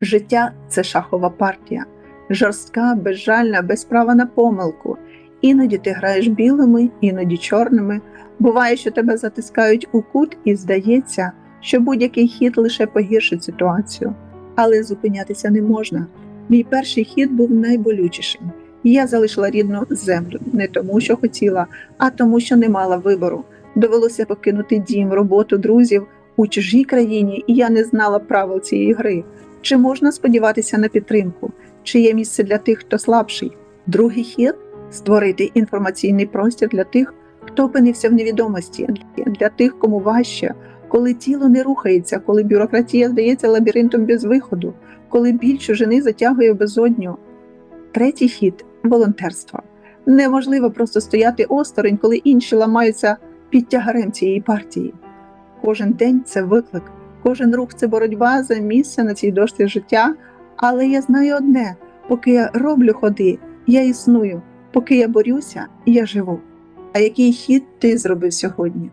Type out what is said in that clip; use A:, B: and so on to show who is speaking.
A: Життя це шахова партія, жорстка, безжальна, без права на помилку. Іноді ти граєш білими, іноді чорними. Буває, що тебе затискають у кут, і здається, що будь-який хід лише погіршить ситуацію. Але зупинятися не можна. Мій перший хід був найболючішим. Я залишила рідну землю не тому, що хотіла, а тому, що не мала вибору. Довелося покинути дім, роботу, друзів у чужій країні, і я не знала правил цієї гри. Чи можна сподіватися на підтримку? Чи є місце для тих, хто слабший? Другий хід створити інформаційний простір для тих, хто опинився в невідомості, для тих, кому важче, коли тіло не рухається, коли бюрократія здається лабіринтом без виходу, коли біль чужини затягує безодню. Третій хід волонтерство. Неможливо просто стояти осторонь, коли інші ламаються під тягарем цієї партії. Кожен день це виклик, кожен рух це боротьба за місце на цій дошці життя. Але я знаю одне: поки я роблю ходи, я існую, поки я борюся, я живу. А який хід ти зробив сьогодні?